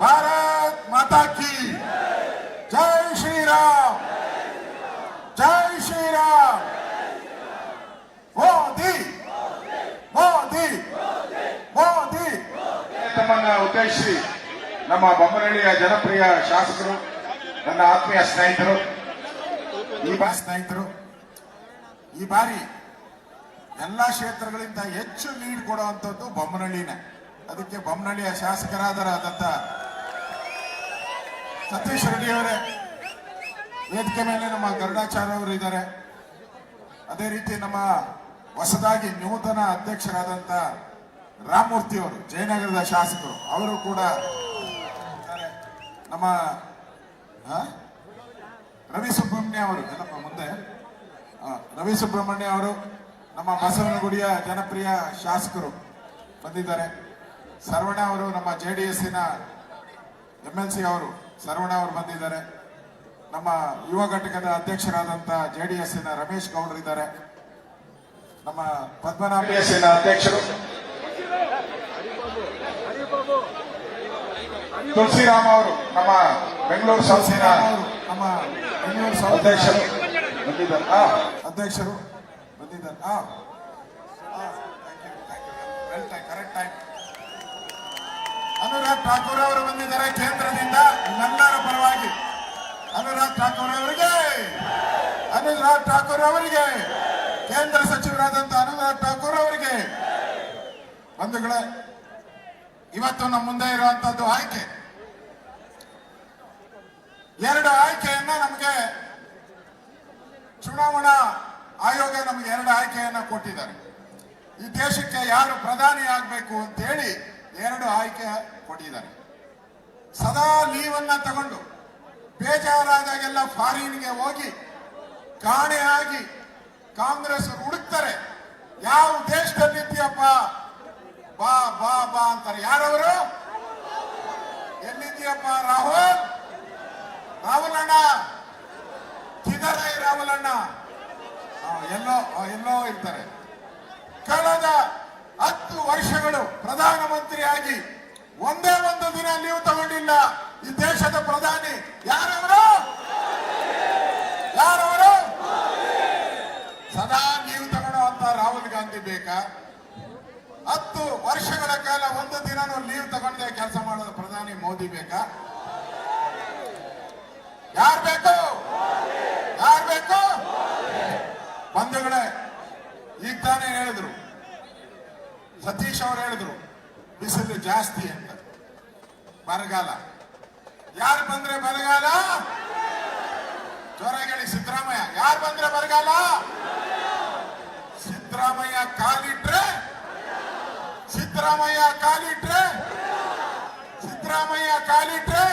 ಭಾರತ್ ಮಾತಾ ಕಿ ಜೈ ಶ್ರೀರಾಮ್ ಜೈ ಶ್ರೀರಾಮ್. ಮೋದಿ ಮೋದಿ ಮೋದಿ. ತಮ್ಮನ್ನ ಉದ್ದೇಶಿಸಿ ನಮ್ಮ ಬೊಮ್ಮನಹಳ್ಳಿಯ ಜನಪ್ರಿಯ ಶಾಸಕರು ನನ್ನ ಆತ್ಮೀಯ ಸ್ನೇಹಿತರು. ಈ ಬಾರಿ ಸ್ನೇಹಿತರು ಈ ಬಾರಿ ಎಲ್ಲಾ ಕ್ಷೇತ್ರಗಳಿಂದ ಹೆಚ್ಚು ನೀಡ್ ಕೊಡುವಂಥದ್ದು ಬೊಮ್ಮನಹಳ್ಳಿನೇ. ಅದಕ್ಕೆ ಬೊಮ್ಮನಹಳ್ಳಿಯ ಶಾಸಕರಾದರಾದಂಥ ಸತೀಶ್ ರೆಡ್ಡಿ ಅವರೇ, ವೇದಿಕೆ ಮೇಲೆ ನಮ್ಮ ಗರುಡಾಚಾರ್ಯ ಅವರು ಇದ್ದಾರೆ ಅದೇ ರೀತಿ ನಮ್ಮ ಹೊಸದಾಗಿ ನೂತನ ಅಧ್ಯಕ್ಷರಾದಂಥ ರಾಮಮೂರ್ತಿ ಅವರು, ಜಯನಗರದ ಶಾಸಕರು, ಅವರು ಕೂಡ. ನಮ್ಮ? ರವಿ ಸುಬ್ರಹ್ಮಣ್ಯ ಅವರು, ಏನಪ್ಪ ಮುಂದೆ ರವಿ ಸುಬ್ರಹ್ಮಣ್ಯ ಅವರು, ನಮ್ಮ ಬಸವನಗುಡಿಯ ಜನಪ್ರಿಯ ಶಾಸಕರು ಬಂದಿದ್ದಾರೆ ಸರ್ವಣ ಅವರು, ನಮ್ಮ ಜೆ ಡಿ ಎಸ್ಸಿನ ಎಂ ಎಲ್ ಸಿ ಅವರು ಸರ್ವಣ ಅವರು ಬಂದಿದ್ದಾರೆ. ನಮ್ಮ ಯುವ ಘಟಕದ ಅಧ್ಯಕ್ಷರಾದಂತಹ ಜೆ ಡಿ ಎಸ್ಸಿನ ರಮೇಶ್ ಗೌಡರು ಇದ್ದಾರೆ. ನಮ್ಮ ಪದ್ಮನಾಭ ಎಸ್ಸಿನ ಅಧ್ಯಕ್ಷರು. ತುಳಸಿರಾಮ್ ಅವರು ನಮ್ಮ ಬೆಂಗಳೂರು ಸಂಸ್ಥೆಯ ನಮ್ಮ ಬೆಂಗಳೂರು ಅಧ್ಯಕ್ಷರು ಬಂದಿದ್ದಾರೆ. ಅಧ್ಯಕ್ಷರು ಬಂದಿದ್ದಾರೆ. ಕರೆಕ್ಟ್ ಟೈಮ್ ಅನುರಾಗ್ ಠಾಕೂರ್ ಅವರು ಬಂದಿದ್ದಾರೆ ಕೇಂದ್ರದಿಂದ ಅನುರಾಗ್ ಠಾಕೂರ್ ಅವರಿಗೆ, ಕೇಂದ್ರ ಸಚಿವರಾದಂತ ಅನುರಾಗ್ ಠಾಕೂರ್ ಅವರಿಗೆ, ಬಂಧುಗಳೇ, ಇವತ್ತು ನಮ್ಮ ಮುಂದೆ ಇರುವಂತದ್ದು ಆಯ್ಕೆ. ಎರಡು ಆಯ್ಕೆಯನ್ನ ನಮಗೆ ಚುನಾವಣಾ ಆಯೋಗ ನಮಗೆ ಎರಡು ಆಯ್ಕೆಯನ್ನ ಕೊಟ್ಟಿದ್ದಾರೆ. ಈ ದೇಶಕ್ಕೆ ಯಾರು ಪ್ರಧಾನಿ ಆಗ್ಬೇಕು ಅಂತ ಹೇಳಿ ಎರಡು ಆಯ್ಕೆ ಕೊಟ್ಟಿದ್ದಾರೆ. ಸದಾ ಲೀವನ್ನ ತಗೊಂಡು ಬೇಜಾರಾದಾಗೆಲ್ಲ ಫಾರಿನ್ಗೆ ಹೋಗಿ ಕಾಣೆ ಆಗಿ ಕಾಂಗ್ರೆಸ್ ಹುಡುಕ್ತಾರೆ. ಯಾವ ದೇಶದಲ್ಲಿ ಇದೆಯಪ್ಪ ಬಾ ಬಾ ಬಾ ಅಂತಾರೆ. ಯಾರವರು? ಎಲ್ಲಿದ್ದೀಯಪ್ಪ? ರಾಹುಲ್? ರಾಹುಲ್ ಅಣ್ಣ. ಕಿದರೈ ರಾಹುಲ್ ಅಣ್ಣ. ಎಲ್ಲೋ ಎಲ್ಲೋ ಇರ್ತಾರೆ. ಕಳೆದ ಹತ್ತು ವರ್ಷಗಳು ಪ್ರಧಾನಮಂತ್ರಿಯಾಗಿ ಒಂದೇ ಒಂದು ದಿನ ನೀವು ತಗೊಂಡಿಲ್ಲ. ಈ ದೇಶದ ಪ್ರಧಾನಿ ಯಾರವರು ಸದಾ ಲೀವ್ ತಗೊಳ್ಳುವಂತ ಗಾಂಧಿ ಬೇಕಾ? ಹತ್ತು ವರ್ಷಗಳ ಕಾಲ ಒಂದು ದಿನನೂ ಲೀವ್ ತಗೊಂಡೆ ಕೆಲಸ ಮಾಡೋದು ಪ್ರಧಾನಿ ಮೋದಿ ಬೇಕಾ? ಯಾರು ಬೇಕು? ಯಾರು ಬೇಕು? ಬಂಧುಗಳೇ, ಈಗ ತಾನೇ ಹೇಳಿದ್ರು. ಸತೀಶ್ ಅವರು ಹೇಳಿದ್ರು, ಬಿಸಿಲು ಜಾಸ್ತಿ ಅಂತ. ಬರಗಾಲ. ಯಾರು ಬಂದ್ರೆ ಬರಗಾಲ? ಜೋರಾಗಿ ಸಿದ್ದರಾಮಯ್ಯ. ಯಾರು ಬಂದ್ರೆ ಬರಗಾಲ? ಸಿದ್ದರಾಮಯ್ಯ ಕಾಲಿಟ್ರೆ? ಸಿದ್ದರಾಮಯ್ಯ ಕಾಲಿಟ್ರೆ? ಸಿದ್ದರಾಮಯ್ಯ ಕಾಲಿಟ್ರೆ?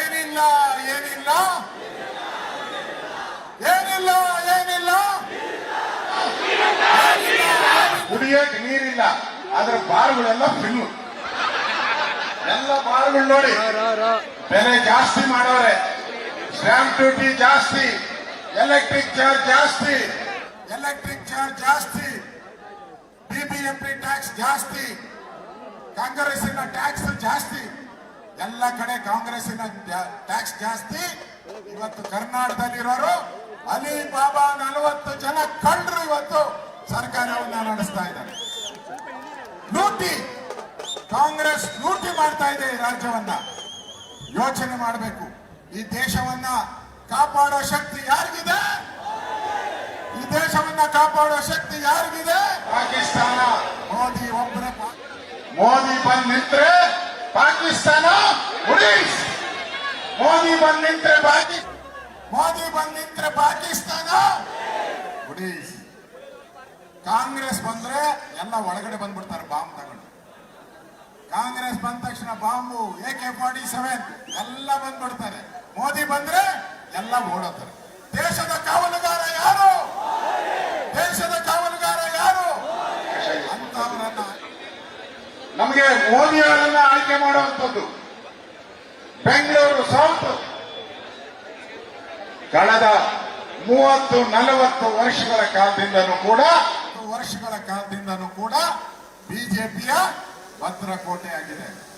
ಏನಿಲ್ಲ ಏನಿಲ್ಲ? ಏನಿಲ್ಲ ಏನಿಲ್ಲ? ಕುಡಿಯಕ್ ನೀರಿಲ್ಲ ಅದರ ಬಾರ್ಗಳೆಲ್ಲ ಫಿಲ್ಲು ಎಲ್ಲ ಬಾರ್ಗಳು ನೋಡಿ ಬೆಲೆ ಜಾಸ್ತಿ ಮಾಡೋರೆ. ಸ್ಟ್ಯಾಂಪ್ ಡ್ಯೂಟಿ ಜಾಸ್ತಿ ಎಲೆಕ್ಟ್ರಿಕ್ ಚಾರ್ಜ್ ಜಾಸ್ತಿ. ಎಲೆಕ್ಟ್ರಿಕ್ ಚಾರ್ಜ್ ಜಾಸ್ತಿ ಬಿಬಿಎಂಪಿ ಟ್ಯಾಕ್ಸ್ ಜಾಸ್ತಿ, ಕಾಂಗ್ರೆಸ್ಸಿನ ಟ್ಯಾಕ್ಸ್ ಜಾಸ್ತಿ, ಎಲ್ಲ ಕಡೆ ಕಾಂಗ್ರೆಸ್ಸಿನ ಟ್ಯಾಕ್ಸ್ ಜಾಸ್ತಿ. ಇವತ್ತು ಕರ್ನಾಟಕದಲ್ಲಿರೋರು ಅಲಿ ಬಾಬಾ ನಲವತ್ತು ಜನ ಕಳ್ಳರು ಇವತ್ತು ಸರ್ಕಾರವನ್ನ ನಡೆಸ್ತಾ ಇದ್ದಾರೆ. ಲೂಟಿ, ಕಾಂಗ್ರೆಸ್ ಲೂಟಿ ಮಾಡ್ತಾ ಇದೆ ಈ ರಾಜ್ಯವನ್ನ. ಯೋಚನೆ ಮಾಡಬೇಕು. ಈ ದೇಶವನ್ನ ಕಾಪಾಡೋ ಶಕ್ತಿ ಯಾರಿಗಿದೆ? ಈ ದೇಶವನ್ನ ಕಾಪಾಡುವ ಶಕ್ತಿ ಯಾರಿಗಿದೆ? ಪಾಕಿಸ್ತಾನ. ಮೋದಿ ಒಬ್ಬರೇ ಮೋದಿ ಬಂದ್ ನಿಂತ್ರೆ ಪಾಕಿಸ್ತಾನ ಉಡೀಸ್. ಮೋದಿ ಬಂದ್ ನಿಂತ್ರೆ ಪಾಕಿ ಮೋದಿ ಬಂದ್ ನಿಂತ್ರೆ ಪಾಕಿಸ್ತಾನ ಕಾಂಗ್ರೆಸ್ ಬಂದ್ರೆ ಎಲ್ಲ ಒಳಗಡೆ ಬಂದ್ಬಿಡ್ತಾರೆ ಬಾಂಬ್ ತಗೊಂಡು. ಕಾಂಗ್ರೆಸ್ ಬಂದ ತಕ್ಷಣ bomb A K forty seven ಎಲ್ಲ ಬಂದ್ಬಿಡ್ತಾರೆ. ಮೋದಿ ಬಂದ್ರೆ ಎಲ್ಲ ಓಡೋತಾರೆ ದೇಶದ ಕಾವಲುಗಾರ ಯಾರು ದೇಶದ ಕಾವಲುಗಾರ ಯಾರು ಅಂತವರನ್ನ ನಮಗೆ ಮೋದಿ ಅವರನ್ನ ಆಯ್ಕೆ ಮಾಡುವಂಥದ್ದು. ಬೆಂಗಳೂರು ಸೌತ್. ಕಳೆದ ಮೂವತ್ತು, ನಲವತ್ತು ವರ್ಷಗಳ ಕಾಲದಿಂದನೂ ಕೂಡ ವರ್ಷಗಳ ಕಾಲದಿಂದನೂ ಕೂಡ ಬಿಜೆಪಿಯ ಭದ್ರಕೋಟೆಯಾಗಿದೆ.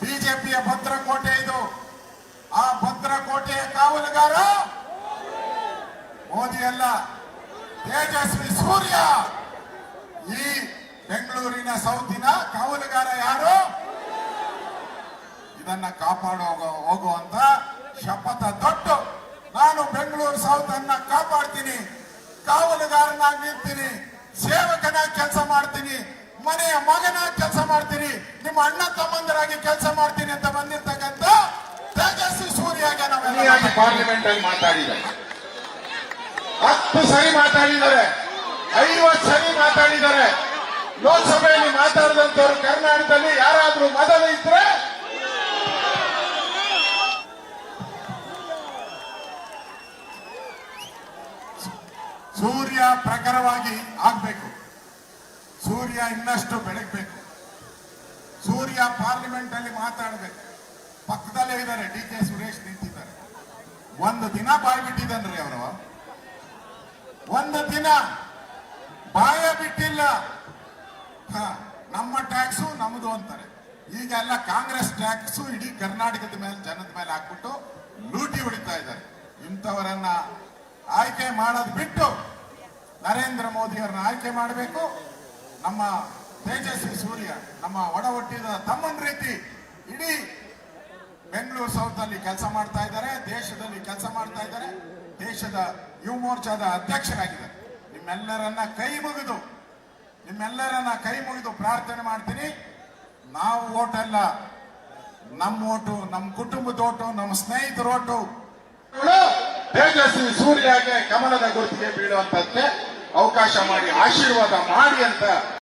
ಬಿಜೆಪಿ ಬಿಜೆಪಿಯ ಭದ್ರಕೋಟೆ ಇದು. ಆ ಭದ್ರಕೋಟೆಯ ಕಾವಲುಗಾರ ಮೋದಿ ಅಲ್ಲ. ತೇಜಸ್ವಿ ಸೂರ್ಯ. ಈ ಬೆಂಗಳೂರಿನ ಸೌತಿನ ಕಾವಲುಗಾರ ಯಾರು? ಇದನ್ನ ಕಾಪಾಡೋ ಹೋಗುವಂತ ಶಪಥ ತೊಟ್ಟು ನಾನು ಬೆಂಗಳೂರು ಸೌತ್ ಅನ್ನ ಕಾಪಾಡ್ತೀನಿ. ಕಾವಲುಗಾರನಾಗಿ ನಿಲ್ತೀನಿ ಸೇವಕನಾಗಿ ಕೆಲಸ ಮಾಡ್ತೀನಿ. ಮನೆಯ ಮಗನಾಗಿ ಕೆಲಸ ಮಾಡ್ತೀನಿ. ನಿಮ್ಮ ಅಣ್ಣ ತಮ್ಮಂದರಾಗಿ ಕೆಲಸ ಮಾಡ್ತೀನಿ ಅಂತ ಬಂದಿರ್ತಕ್ಕಂಥ ತೇಜಸ್ವಿ ಸೂರ್ಯಗೆ ನಾವು ನಾವೆಲ್ಲ ಪಾರ್ಲಿಮೆಂಟ್ ಅಲ್ಲಿ ಮಾತಾಡಿದ್ದಾರೆ. ಹತ್ತು ಸರಿ ಮಾತಾಡಿದ್ದಾರೆ. ಐವತ್ತು ಸರಿ ಮಾತಾಡಿದ್ದಾರೆ. ಲೋಕಸಭೆಯಲ್ಲಿ ಮಾತಾಡಿದಂತವ್ರು ಕರ್ನಾಟಕದಲ್ಲಿ ಯಾರಾದ್ರೂ ಮೊದಲು ಇದ್ರೆ? ಸೂರ್ಯ ಪ್ರಖರವಾಗಿ ಆಗ್ಬೇಕು. ಸೂರ್ಯ ಇನ್ನಷ್ಟು ಬೆಳಗ್ಬೇಕು. ಸೂರ್ಯ ಪಾರ್ಲಿಮೆಂಟ್ ಅಲ್ಲಿ ಮಾತಾಡ್ಬೇಕು. ಪಕ್ಕದಲ್ಲೇ ಇದ್ದಾರೆ, ಡಿ ಕೆ ಸುರೇಶ್ ನಿಂತಿದ್ದಾರೆ. ಒಂದು ದಿನ ಬಾಯ್ ಬಿಟ್ಟಿದ್ದನ್ರಿ ಅವರು? ಒಂದು ದಿನ ಬಾಯ ಬಿಟ್ಟಿಲ್ಲ. ನಮ್ಮ ಟ್ಯಾಕ್ಸು ನಮ್ದು ಅಂತಾರೆ. ಈಗೆಲ್ಲ ಕಾಂಗ್ರೆಸ್ ಟ್ಯಾಕ್ಸು ಇಡೀ ಕರ್ನಾಟಕದ ಮೇಲೆ, ಜನದ ಮೇಲೆ ಹಾಕ್ಬಿಟ್ಟು ಲೂಟಿ ಹೊಡಿತಾ ಇದ್ದಾರೆ. ಇಂಥವರನ್ನ ಆಯ್ಕೆ ಮಾಡೋದು ಬಿಟ್ಟು ನರೇಂದ್ರ ಮೋದಿ ಅವರನ್ನ ಆಯ್ಕೆ ಮಾಡಬೇಕು. ನಮ್ಮ ತೇಜಸ್ವಿ ಸೂರ್ಯ, ನಮ್ಮ ಒಡ ಹುಟ್ಟಿದ ತಮ್ಮನ ರೀತಿ ಇಡೀ ಬೆಂಗಳೂರು ಸೌತ್ ಕೆಲಸ ಮಾಡ್ತಾ ಇದ್ದಾರೆ, ದೇಶದಲ್ಲಿ ಕೆಲಸ ಮಾಡ್ತಾ ಇದ್ದಾರೆ. ದೇಶದ ಯುವ ಮೋರ್ಚಾದ ಅಧ್ಯಕ್ಷರಾಗಿದ್ದಾರೆ. ನಿಮ್ಮೆಲ್ಲರನ್ನ ಕೈ ಮುಗಿದು ನಿಮ್ಮೆಲ್ಲರನ್ನ ಕೈ ಮುಗಿದು ಪ್ರಾರ್ಥನೆ ಮಾಡ್ತೀನಿ. ನಾವು ಓಟಲ್ಲ ನಮ್ಮ ಓಟು ನಮ್ಮ ಕುಟುಂಬದ ಓಟು ನಮ್ಮ ಸ್ನೇಹಿತರ ಓಟು. ತೇಜಸ್ವಿ ಸೂರ್ಯಗೆ ಕಮಲದ ಗುರುತಿಗೆ ಬೀಳುವಂತಕ್ಕೆ ಅವಕಾಶ ಮಾಡಿ, ಆಶೀರ್ವಾದ ಮಾಡಿ ಅಂತ